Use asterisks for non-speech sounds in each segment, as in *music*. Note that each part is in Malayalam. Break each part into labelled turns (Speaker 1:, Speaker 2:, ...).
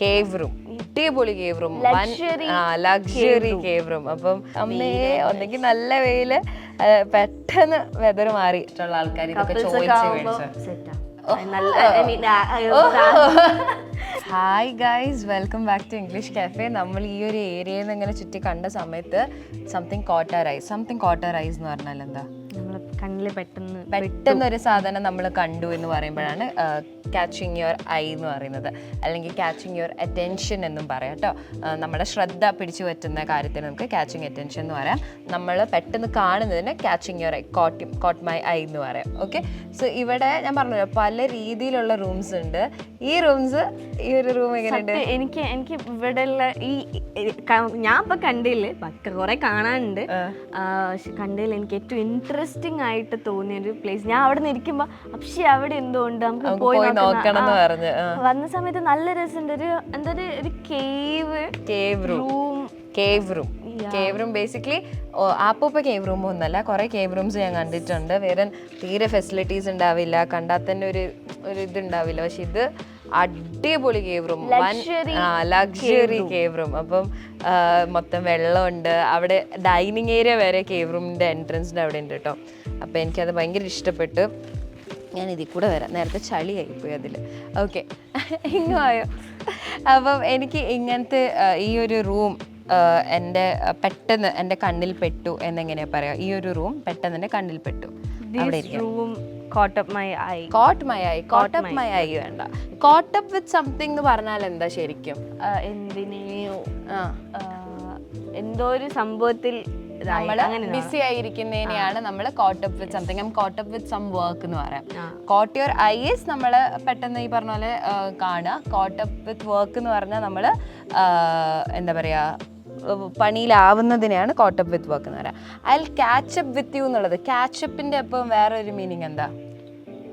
Speaker 1: കേവ് റൂം അടിപൊളി cave room luxury cave room അപ്പം അമ്മയെ ഒന്നെങ്കിൽ നല്ല വെയിൽ പെട്ടെന്ന് വെതർ മാറിയിട്ടുള്ള ആൾക്കാർ ഇതൊക്കെ ചോദിച്ച് hi guys welcome back to English cafe നമ്മൾ ഈ ഒരു ഏരിയയിൽ നിന്ന് ഇങ്ങനെ ചുറ്റി കണ്ട സമയത്ത് something caught her eyes something caught her eyes എന്ന് പറഞ്ഞാൽ എന്താ?
Speaker 2: കണ്ണിൽ പെട്ടെന്ന്
Speaker 1: പെട്ടെന്ന് ഒരു സാധനം നമ്മൾ കണ്ടു എന്ന് പറയുമ്പോഴാണ് ക്യാച്ചിങ് യുവർ ഐ എന്ന് പറയുന്നത്. അല്ലെങ്കിൽ ക്യാച്ചിങ് യുവർ അറ്റൻഷൻ എന്നും പറയാം കേട്ടോ. നമ്മുടെ ശ്രദ്ധ പിടിച്ചു പറ്റുന്ന കാര്യത്തിന് നമുക്ക് ക്യാച്ചിങ് അറ്റൻഷൻ എന്ന് പറയാം. നമ്മൾ പെട്ടെന്ന് കാണുന്നതിന് catching your eye caught caught my eye എന്ന് പറയാം. ഓക്കെ സോ ഇവിടെ ഞാൻ പറഞ്ഞല്ലോ പല രീതിയിലുള്ള റൂംസ് ഉണ്ട്. ഈ റൂംസ് ഈ ഒരു റൂം എങ്ങനെയുണ്ട്?
Speaker 2: എനിക്ക് എനിക്ക് ഇവിടെ ഉള്ള ഈ ഞാൻ ഇപ്പൊ കണ്ടില്ല പക്ക കുറെ കാണാനുണ്ട്. കണ്ടില്ല എനിക്ക് ഏറ്റവും ഇൻട്രസ്റ്റിംഗ് ആയിട്ട് തോന്നിയ ഒരു പ്ലേസ് ഞാൻ അവിടെ നിന്ന് ഇരിക്കുമ്പോ പക്ഷെ അവിടെ എന്തോ ഉണ്ട്? നമുക്ക് പോയി നോക്കണം. വന്ന സമയത്ത് നല്ല രസമുണ്ട് ഒരു എന്താ ഒരു- cave
Speaker 1: cave room
Speaker 2: room
Speaker 1: cave room cave room basically ആപ്പൂപ്പ cave room ഒന്നല്ല കുറേ കേവ് റൂംസ് ഞാൻ കണ്ടിട്ടുണ്ട്. വേറെ തീരെ ഫെസിലിറ്റീസ് ഉണ്ടാവില്ല. കണ്ടാൽ തന്നെ ഒരു ഒരു ഇത് ഉണ്ടാവില്ല പക്ഷെ ഇത് അടിപൊളി cave room luxury cave room അപ്പം മൊത്തം വെള്ളമുണ്ട്. അവിടെ ഡൈനിങ് ഏരിയ വരെ കേവ് റൂമിന്റെ എൻട്രൻസിന്റെ അവിടെ ഉണ്ട് കേട്ടോ. അപ്പോൾ എനിക്കത് ഭയങ്കര ഇഷ്ടപ്പെട്ടു. ഞാൻ ഇതിൽ കൂടെ വരാം. നേരത്തെ ചളി ആയിപ്പോയി അതിൽ ഓക്കെ *laughs* ഇങ്ങോ അപ്പം എനിക്ക് ഇങ്ങനത്തെ ഈ ഒരു റൂം എന്റെ പെട്ടെന്ന് എന്റെ കണ്ണിൽ പെട്ടു എന്നെങ്ങനെയാ പറയാ? ഈ ഒരു റൂം പെട്ടെന്ന് എന്റെ കണ്ണിൽ പെട്ടു. അവിടെ ഇരിക്കാം
Speaker 2: caught up my eye
Speaker 1: caught my eye caught up my eye വേണ്ട. കോട്ടപ്പ് വിത്ത് സംതിങ് എന്ന് പറഞ്ഞാൽ എന്താ ശരിക്കും?
Speaker 2: എന്തിനെയോ. എന്തോ ഒരു സംഭവത്തിൽ
Speaker 1: ബിസി ആയിരിക്കുന്നതിനെയാണ് നമ്മൾ caught up with something caught up with some work എന്ന് പറയാം. കോട്ട് യുവർ ഐസ് നമ്മൾ പെട്ടെന്ന് ഈ പറഞ്ഞ പോലെ കാണുക. കോട്ടപ്പ് വിത്ത് വർക്ക് എന്ന് പറഞ്ഞാൽ നമ്മൾ എന്താ പറയുക പണിയിലാവുന്നതിനെയാണ് കോട്ടപ്പ് വിത്ത് വർക്ക് എന്ന് പറയുക അതിൽ ക്യാച്ചപ്പ് വിത്ത് യു എന്നുള്ളത് ക്യാച്ചപ്പിന്റെ ഒപ്പം വേറെ ഒരു മീനിങ് എന്താ?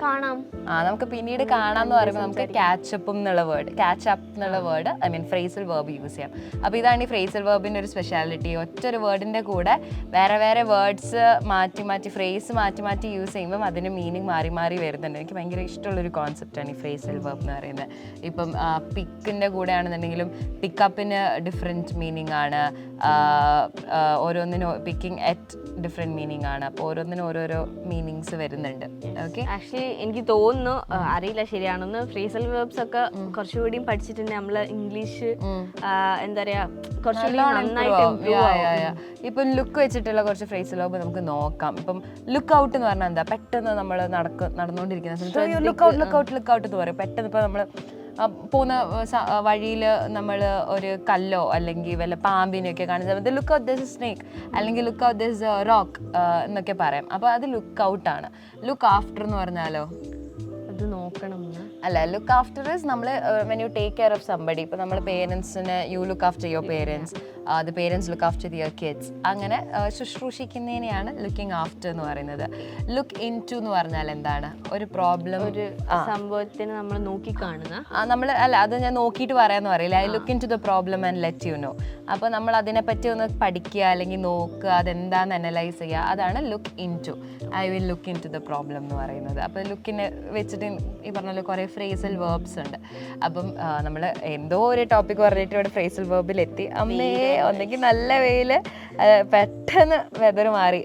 Speaker 2: കാണാം.
Speaker 1: ആ നമുക്ക് പിന്നീട് കാണാന്ന് പറയുമ്പോൾ നമുക്ക് കാച്ചപ്പ് എന്നുള്ള വേർഡ് കാച്ചപ്പ് എന്നുള്ള word I mean phrasal verb use ചെയ്യാം. അപ്പോൾ ഇതാണ് ഈ ഫ്രേസൽ വേർബിന്റെ ഒരു സ്പെഷ്യാലിറ്റി ഒറ്റ ഒരു വേർഡിന്റെ കൂടെ വേറെ വേറെ വേർഡ്സ് മാറ്റി മാറ്റി ഫ്രേസ് മാറ്റി മാറ്റി യൂസ് ചെയ്യുമ്പം അതിന് മീനിങ് മാറി മാറി വരുന്നുണ്ട്. എനിക്ക് ഭയങ്കര ഇഷ്ടമുള്ളൊരു കോൺസെപ്റ്റാണ് ഈ ഫ്രേസൽ വേർബ് എന്ന് പറയുന്നത്. ഇപ്പം പിക്കിന്റെ കൂടെ ആണെന്നുണ്ടെങ്കിലും പിക്കപ്പിന് ഡിഫറെന്റ് മീനിങ് ആണ്. ഓരോന്നിനും പിക്കിംഗ് അറ്റ് ഡിഫറെന്റ് മീനിങ് ആണ്. അപ്പോൾ ഓരോന്നിനും ഓരോരോ മീനിങ്സ് വരുന്നുണ്ട്. ഓക്കെ
Speaker 2: ആക്ച്വലി എനിക്ക് തോന്നുന്നു അറിയില്ല ശരിയാണെന്ന്. ഫ്രേസൽ വേർബ്സ് ഒക്കെ കുറച്ചുകൂടി പഠിച്ചിട്ടുണ്ട്. നമ്മൾ ഇംഗ്ലീഷ് എന്താ പറയാ കുറച്ചുകൂടി നന്നായിട്ട് ആവും.
Speaker 1: ലുക്ക് വെച്ചിട്ടുള്ള കുറച്ച് ഫ്രേസ് ലോബ് നമുക്ക് നോക്കാം. ഇപ്പം ലുക്ക് ഔട്ട് എന്ന് പറഞ്ഞാൽ എന്താ? പെട്ടെന്ന് നമ്മൾ നടക്ക നടന്നുകൊണ്ടിരിക്കുന്ന സമയത്ത് look out look out look out എന്ന് പറയും. പെട്ടെന്ന് ഇപ്പൊ നമ്മൾ പോകുന്ന വഴിയിൽ നമ്മൾ ഒരു കല്ലോ അല്ലെങ്കിൽ വല്ല പാമ്പിനെയൊക്കെ കാണുന്ന സമയത്ത് ലുക്ക് ഔട്ട് ദിസ് സ്നേക്ക് അല്ലെങ്കിൽ ലുക്ക് ഔട്ട് ദിസ് റോക്ക് എന്നൊക്കെ പറയാം. അപ്പോൾ അത് ലുക്ക് ഔട്ടാണ് ലുക്ക് ആഫ്റ്റർ എന്ന് പറഞ്ഞാലോ?
Speaker 2: അത് നോക്കണം
Speaker 1: അല്ല ലുക്ക് ആഫ്റ്റർ ഇസ് നമ്മൾ when you take care of somebody ഇപ്പം നമ്മൾ പേരൻസിന് you look after your parents അത് parents look after your kids അങ്ങനെ ശുശ്രൂഷിക്കുന്നതിനെയാണ് ലുക്കിംഗ് ആഫ്റ്റർ എന്ന് പറയുന്നത്. ലുക്ക് ഇൻ ടു എന്ന് പറഞ്ഞാൽ എന്താണ്? ഒരു പ്രോബ്ലം ഒരു
Speaker 2: സംഭവത്തിന് നമ്മൾ നോക്കി കാണുന്ന
Speaker 1: നമ്മൾ അല്ല അത് ഞാൻ നോക്കിയിട്ട് പറയാന്ന് പറയില്ല. I look into the problem and let you know അപ്പോൾ നമ്മൾ അതിനെപ്പറ്റി ഒന്ന് പഠിക്കുക അല്ലെങ്കിൽ നോക്കുക അതെന്താന്ന് അനലൈസ് ചെയ്യുക അതാണ് look into I will look into the problem എന്ന് പറയുന്നത്. അപ്പോൾ ലുക്കിനെ വെച്ചിട്ട് ഈ പറഞ്ഞ പോലെ കുറേ ഫ്രേസൽ വേർബ്സ് ഉണ്ട്. അപ്പം നമ്മൾ എന്തോ ഒരു ടോപ്പിക് പറഞ്ഞിട്ട് ഇവിടെ ഫ്രേസൽ വേർബിൽ എത്തി. അമ്മേ ഒന്നെങ്കിൽ നല്ല വെയിൽ പെട്ടെന്ന് വെതർ മാറി.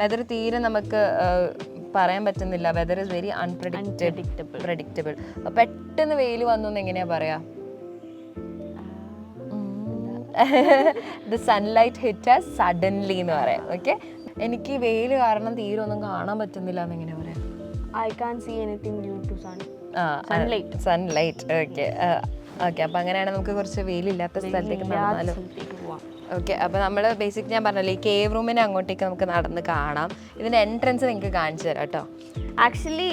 Speaker 1: വെതർ തീരെ നമുക്ക് പറയാൻ പറ്റുന്നില്ല. Weather is very unpredictable predictable പെട്ടെന്ന് വെയിൽ വന്നു എന്ന് എങ്ങനെയാ പറയാ? ദ സൺലൈറ്റ് ഹിറ്റ് സഡൻലി എന്ന് പറയാം. ഓക്കെ എനിക്ക് വെയിൽ കാരണം തീരെ ഒന്നും കാണാൻ പറ്റുന്നില്ല എന്ന് എങ്ങനെ പറയാം
Speaker 2: I can see anything due to sun
Speaker 1: sunlight sunlight okay okay അപ്പം അങ്ങനെയാണെങ്കിൽ നമുക്ക് കുറച്ച് വെയിലില്ലാത്ത സ്ഥലത്തേക്ക് നടന്നാലോ? ഓക്കെ അപ്പോൾ നമ്മൾ ബേസിക് ഞാൻ പറഞ്ഞല്ലോ ഈ കേവ് റൂമിന് അങ്ങോട്ടേക്ക് നമുക്ക് നടന്ന് കാണാം. ഇതിന്റെ എൻട്രൻസ് നിങ്ങൾക്ക് കാണിച്ചു തരാം കേട്ടോ.
Speaker 2: ആക്ച്വലി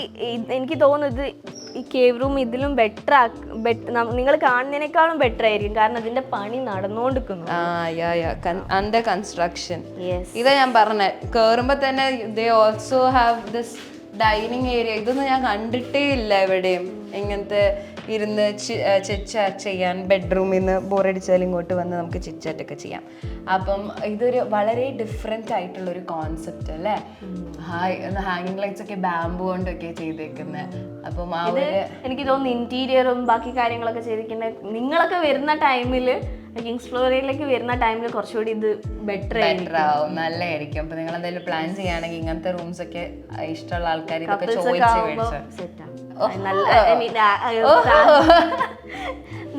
Speaker 2: എനിക്ക് തോന്നുന്നത് ഈ കേവ് റൂം ഇതിലും ബെറ്റർ നിങ്ങൾ കാണുന്നതിനേക്കാളും ബെറ്റർ ആയിരിക്കും. കാരണം അതിന്റെ പണി നടന്നുകൊണ്ടിരിക്കുന്നു
Speaker 1: അണ്ടർ കൺസ്ട്രക്ഷൻ ഇതാ ഞാൻ പറഞ്ഞത് കയറുമ്പോൾ തന്നെ they also have this dining area ഇതൊന്നും ഞാൻ കണ്ടിട്ടേ ഇല്ല എവിടെയും. ഇങ്ങനത്തെ ഇരുന്ന് ചിറ്റ്ചാറ്റ് ചെയ്യാൻ ബെഡ്റൂമിൽ നിന്ന് ബോറടിച്ചാൽ ഇങ്ങോട്ട് വന്ന് നമുക്ക് ചിറ്റ് ഒക്കെ ചെയ്യാം. അപ്പം ഇതൊരു വളരെ ഡിഫറെന്റ് ആയിട്ടുള്ള ഒരു കോൺസെപ്റ്റ് അല്ലേ ഹായ് ഹാങ്ങിങ് ലൈറ്റ്സ് ഒക്കെ ബാമ്പു കൊണ്ടൊക്കെ ചെയ്തേക്കുന്നത് അപ്പം
Speaker 2: എനിക്ക് തോന്നുന്നു ഇന്റീരിയറും ബാക്കി കാര്യങ്ങളൊക്കെ ചെയ്തിരിക്കുന്ന നിങ്ങളൊക്കെ വരുന്ന ടൈമിൽ കിങ്സ് ഫ്ലോറിയിലേക്ക് വരുന്ന ടൈമിൽ കുറച്ചുകൂടി ഇത് ബെറ്റർ
Speaker 1: ബെറ്റർ ആവും നല്ലതായിരിക്കും. അപ്പൊ നിങ്ങൾ എന്തെങ്കിലും പ്ലാൻ ചെയ്യുകയാണെങ്കിൽ ഇങ്ങനത്തെ റൂംസ് ഒക്കെ ഇഷ്ടമുള്ള ആൾക്കാർ ഇതൊക്കെ ചോദിച്ച് മേടിച്ചു.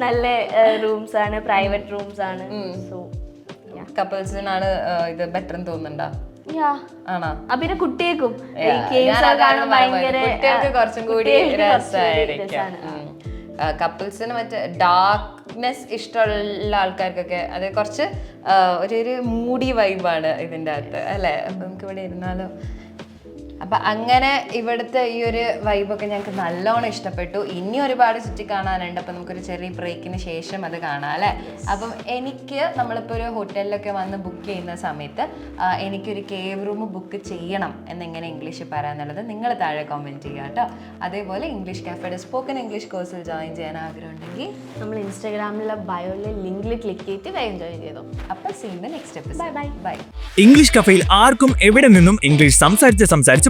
Speaker 2: നല്ല റൂംസ് *laughs* ആണ് പ്രൈവറ്റ് റൂംസ് ആണ്. സോ
Speaker 1: കപ്പിൾസിനാണ് ഇത് ബെറ്റർ എന്ന് തോന്നുന്നുണ്ടോ?
Speaker 2: പിന്നെ കുട്ടിയേക്കും കാണുമ്പോൾ
Speaker 1: കുട്ടികൾക്ക് കുറച്ചും കൂടി
Speaker 2: കുട്ടികൾക്ക്
Speaker 1: രസമായിരിക്കും. കപ്പിൾസിന് മറ്റേ ഡാർക്ക്നെസ് ഇഷ്ടമുള്ള ആൾക്കാർക്കൊക്കെ അത് കുറച്ച് ഒരു ഒരു മൂടി വൈബാണ് ഇതിന്റെ അകത്ത് അല്ലേ? നമുക്ക് ഇവിടെ ഇരുന്നാലോ? അപ്പൊ അങ്ങനെ ഇവിടുത്തെ ഈ ഒരു വൈബൊക്കെ ഞങ്ങൾക്ക് നല്ലോണം ഇഷ്ടപ്പെട്ടു. ഇനി ഒരുപാട് ചുറ്റി കാണാനുണ്ട്. അപ്പൊ നമുക്കൊരു ചെറിയ ബ്രേക്കിന് ശേഷം അത് കാണാം അല്ലേ? അപ്പം എനിക്ക് നമ്മളിപ്പോൾ ഒരു ഹോട്ടലിലൊക്കെ വന്ന് ബുക്ക് ചെയ്യുന്ന സമയത്ത് എനിക്കൊരു കേവ് റൂം ബുക്ക് ചെയ്യണം എന്നെങ്ങനെ ഇംഗ്ലീഷിൽ പറയാന്നുള്ളത് നിങ്ങൾ താഴെ കോമെന്റ് ചെയ്യുക കേട്ടോ. അതേപോലെ ഇംഗ്ലീഷ് കാഫയുടെ സ്പോക്കൺ ഇംഗ്ലീഷ് കോഴ്സിൽ ജോയിൻ ചെയ്യാൻ ആഗ്രഹം ഉണ്ടെങ്കിൽ
Speaker 2: നമ്മൾ ഇൻസ്റ്റാഗ്രാമിലെ ബയോയിലെ ലിങ്കിൽ ക്ലിക്ക് ചെയ്തിട്ട് വേഗം ജോയിൻ ചെയ്തു.
Speaker 1: അപ്പൊ see in the next episode bye bye
Speaker 3: English കഫയിൽ ആർക്കും എവിടെ നിന്നും ഇംഗ്ലീഷ് സംസാരിച്ച് സംസാരിച്ച്